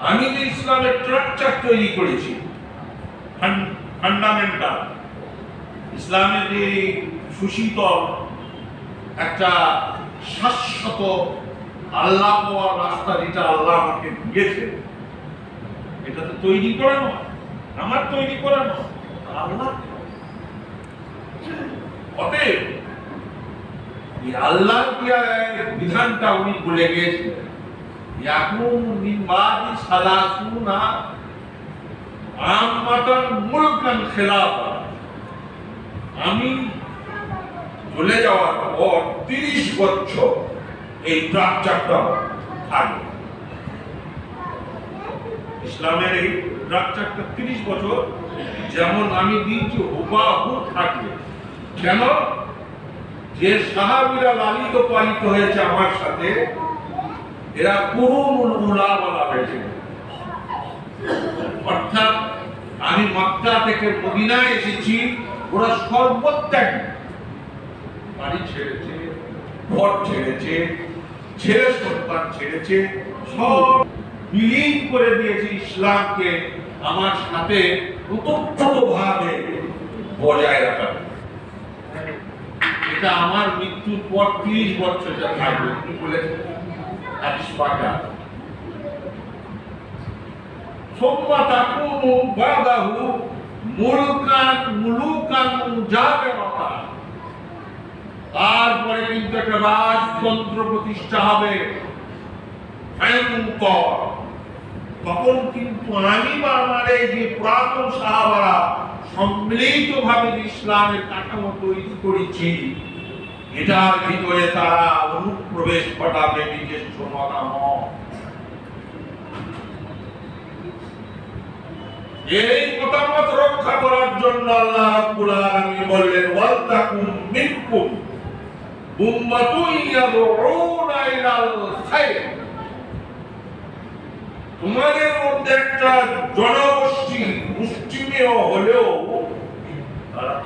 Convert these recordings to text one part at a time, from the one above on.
আমি যে ইসলামের স্ট্রাকচার তৈরি করেছি ফান্ডামেন্টাল ইসলামের যে সুশীতল একটা শাশ্বত আল্লাহ রাস্তা যেটা আল্লাহ আমাকে দিয়েছে এটা তো তৈরি করা নয়, আমার তৈরি করা নয় আল্লাহ অতএব এই বিধানটা উনি বলে গিয়েছিলেন আমি চলে যাওয়ার পর তিরিশ বছর এই স্ট্রাকচারটা থাকবে। ইসলামের এই স্ট্রাকচারটা তিরিশ বছর, যেমন আমি দিয়েছি, হুবাহু থাকবে। কেন? যে সাহাবিরা লালিত পালিত হয়েছে আমার সাথে, এরা কুরুমুল বলা হয়েছে অর্থাৎ আমি মক্কা থেকে মদিনায় এসেছি, ওরা সর্বত্যাগ বাড়ি ছেড়েছে, ঘর ছেড়েছে, ছেলে সন্তান ছেড়েছে, সব বিলীন করে দিয়েছে ইসলামকে আমার সাথে ভাবে বজায় রাখা এটা আমার মৃত্যুর পর তিরিশ বছর যা থাকবে সুম্মা বাদাহু মুলকান, মুলুকান তারপরে কিন্তু একটা রাজতন্ত্র প্রতিষ্ঠা হবে। ভয়ঙ্কর তখন কিন্তু আমি বা আমার এই যে পুরাতন সাহাবারা সম্মিলিত ভাবে ইসলামের কাঠামো তৈরি করেছি। এটার ভিতরে তারা অনুপ্রবেশ ঘটাবে নিজস্ব মতামত। এই মতামত রক্ষা করার জন্য আল্লাহ রাব্বুল আলামিন বললেন, ওয়ালতাকুম মিনকুম উম্মাতুন ইয়াদউনা ইলাল খায়র তোমাদের মধ্যে একটা জনগোষ্ঠী মুষ্টিমেয় হলেও তারা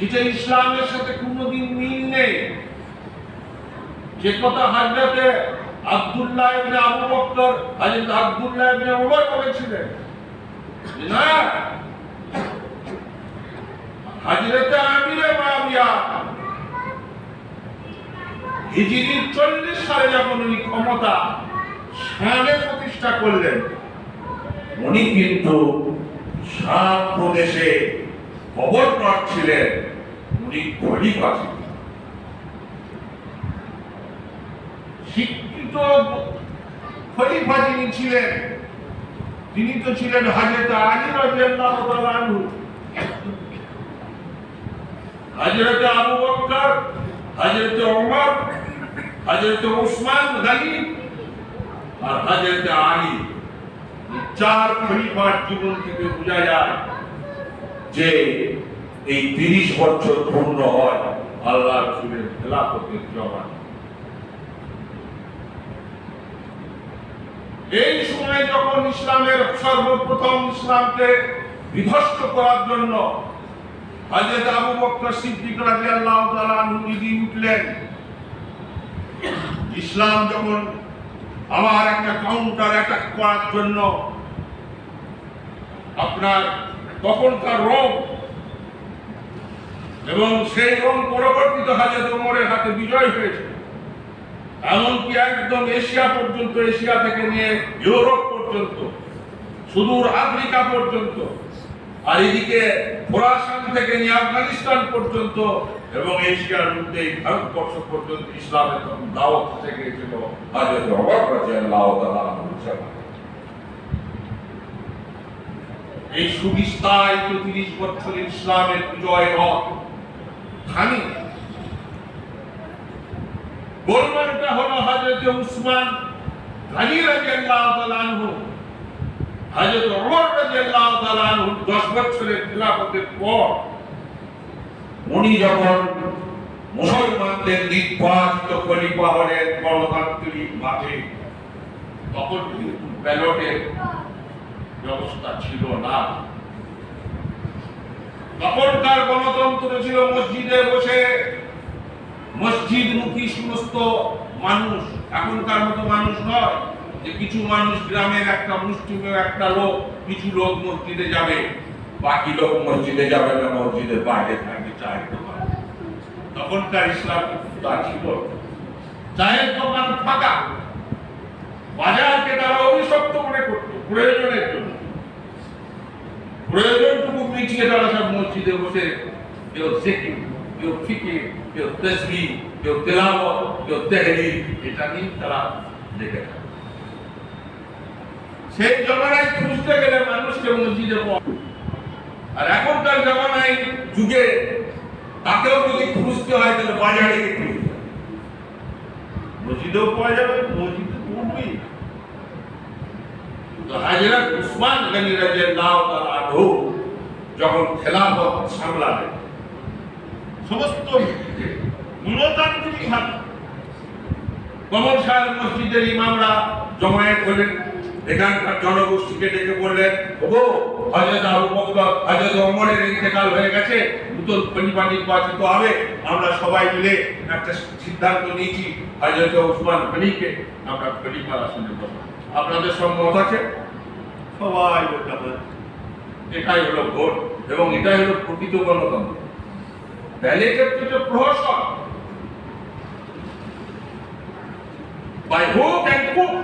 যেটা ইসলামের সাথে কোনোদিন মিল নেই? যে কথা হাজরাতে আব্দুল্লাহ ইবনে আবু বকর আব্দুল্লাহ ইবনে বলেছিলেন, না মাবিয়া হিজরির চল্লিশ সালে যখন উনি ক্ষমতা শামে প্রতিষ্ঠা করলেন, উনি কিন্তু সাত প্রদেশে গভর্নর ছিলেন, উনি খলিফা ছিলেন শিক্ষিত খলিফা যিনি ছিলেন, তিনি তো ছিলেন হাজরত আলী রাদিয়াল্লাহু তাআলা হজরত আবু বকর হজরত ওমর হজরত উসমান গনি আর হজরত আলী। চার খলিফার জীবন থেকে বোঝা যায় যে এই তিরিশ বছর পূর্ণ হয় আল্লাহ রসুলের খেলাফতের জমান। এই সময় যখন ইসলামের সর্বপ্রথম ইসলামকে বিধ্বস্ত করার জন্য হযরত আবু বকর সিদ্দিক রাদিয়াল্লাহু তাআলা নিজে উঠলেন, ইসলাম যখন আমার একটা কাউন্টার অ্যাটাক করার জন্য আপনার তখনকার রোম এবং সেই রোম পরবর্তীতে হাজরত ওমরের হাতে বিজয় হয়েছে। এমনকি একদম এশিয়া পর্যন্ত, এশিয়া থেকে নিয়ে ইউরোপ পর্যন্ত, সুদূর আফ্রিকা পর্যন্ত, আর এদিকে খোরাসান থেকে নিয়ে আফগানিস্তান পর্যন্ত এবং এশিয়ার মধ্যে ভারতবর্ষ পর্যন্ত ইসলামের তখন দাওয়াত থেকে গিয়েছিল হযরত ওমর রাদিয়াল্লাহু তাআলা আনহু জামানায়। এই সুবিস্তারিত তিরিশ বছর ইসলামের খানি গোলমালটা হলো হজরত উসমান গাজী রাদিয়াল্লাহু তাআলা আনহু। হযরত ওমর রাদিয়াল্লাহু তাআলা আনহু 10 বছরের পর উনি যখন মুসলমানদের নির্বাচিত খলিফা হলেন গণতান্ত্রিক মাঠে, তখন ব্যালটের ব্যবস্থা ছিল না। তখনকার গণতন্ত্র ছিল মসজিদে বসে। মসজিদ মুখী সমস্ত মানুষ, এখনকার মতো মানুষ নয় যে কিছু মানুষ গ্রামের একটা মুসলিমের একটা লোক, কিছু লোক মসজিদে যাবে, বাকি লোক মসজিদে যাবে না, মসজিদের বাইরে থাকবে, চায়ের দোকান। তখনকার ইসলাম তা ছিল চায়ের দোকান ফাঁকা। বাজারকে তারা অভিশপ্ত মনে করতো প্রয়োজনের তারা সব মসজিদে বসে কেউ জিকির কেউ ফিকির কেউ তসবি কেউ তেলাওয়াত কেউ তেহরির এটা নিয়ে তারা লেগে সেই জমানায় খুঁজতে গেলে মানুষকে মসজিদে আর এখনকার জমানায় যুগে তাকেও যদি খুঁজতে হয় তাহলে বাজারে খুঁজতে হয়। মসজিদেও পাওয়া যাবে মসজিদে পড়বেই তো হাজরত উসমান গনি রাদিয়াল্লাহু তাআলা আনহু যখন খেলাফত সামলালেন সমস্ত গণতান্ত্রিক ভাবে কমল সাহেব মসজিদের ইমামরা জমায়েত হলেন। এখানকার জনগোষ্ঠীকে ডেকে বললেন ওগো হযরত আবু বকর হযরত ওমরের ইন্তেকাল হয়ে গেছে। নতুন খলিফা নির্বাচিত হবে। আমরা সবাই মিলে একটা সিদ্ধান্ত নিয়েছি হযরত ওসমান গনিকে আমরা খলিফার আসনে বসাবো। আপনাদের সম্মত আছে? সবাই বলতে এটাই হলো ভোট এবং এটাই হলো প্রকৃত গণতন্ত্র। ব্যালেটের তো প্রহসন। বাই হুক অ্যান্ড কুক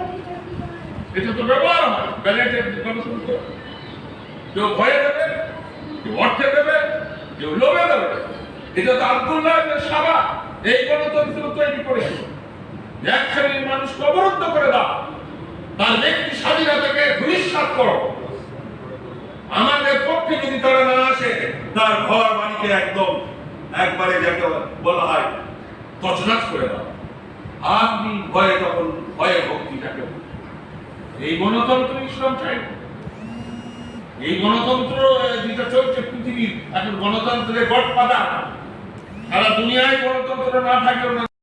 এটা তো ব্যবহার হয় ব্যালেটের গণতন্ত্র। কেউ ভয়ে দেবে, কেউ অর্থে দেবে, কেউ লোভে দেবে। এটা তো আব্দুল্লাহ সাবা এই গণতন্ত্র তৈরি করেছিল এক শ্রেণির মানুষকে অবরুদ্ধ করে দাও। তার ব্যক্তি স্বাধীনতাকে ধূলিসাৎ করো। পক্ষে যদি তারা না আসে, তার ঘর বাড়িকে একদম একবারে যাকে বলা হয় তছনাছ করে আপনি ভয়ে তখন ভয়ে এই গণতন্ত্র ইসলাম চাই। এই গণতন্ত্র যেটা চলছে পৃথিবীর, এখন গণতন্ত্রের গড় পাতা সারা দুনিয়ায় গণতন্ত্র না থাকলেও